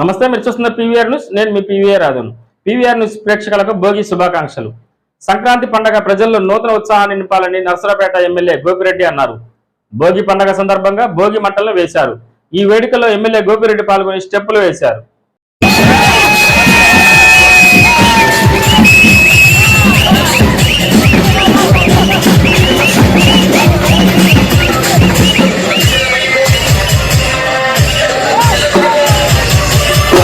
నమస్తే మీరు చూస్తున్న పీవీఆర్ న్యూస్. నేను మీ పీవీఆర్ రాధన్ పీవీఆర్ న్యూస్ ప్రేక్షకులకు భోగి శుభాకాంక్షలు. సంక్రాంతి పండగ ప్రజల్లో నూతన ఉత్సాహాన్ని నింపాలని నర్సరాపేట ఎమ్మెల్యే గోపిరెడ్డి అన్నారు. భోగి పండగ సందర్భంగా భోగి మంటలను వేశారు. ఈ వేడుకలో ఎమ్మెల్యే గోపిరెడ్డి పాల్గొని స్టెప్పులు వేశారు.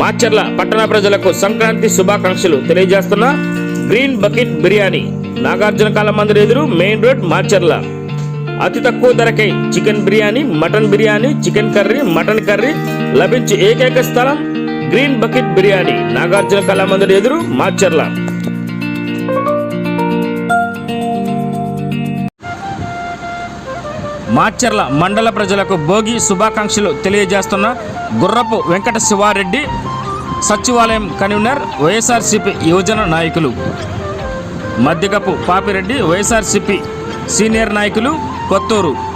మాచర్ల పట్టణ ప్రజలకు సంక్రాంతి శుభాకాంక్షలు తెలియజేస్తున్న గ్రీన్ బకెట్ బిర్యానీ. నాగార్జున కాల మందిర్ ఎదురు మెయిన్ రోడ్ మాచర్ల అతి తక్కువ ధరకై chicken biryani mutton biryani chicken curry mutton curry లభించే ఏకైక స్థలం గ్రీన్ బకెట్ బిర్యానీ. నాగార్జున కళా మందిర్ ఎదురు మాచర్ల మాచర్ల మండల ప్రజలకు భోగి శుభాకాంక్షలు తెలియజేస్తున్న గుర్రపు వెంకట శివారెడ్డి సచివాలయం కన్వీనర్ వైఎస్ఆర్సిపి యువజన నాయకులు. మద్దికపు పాపిరెడ్డి వైఎస్ఆర్సిపి సీనియర్ నాయకులు కొత్తూరు.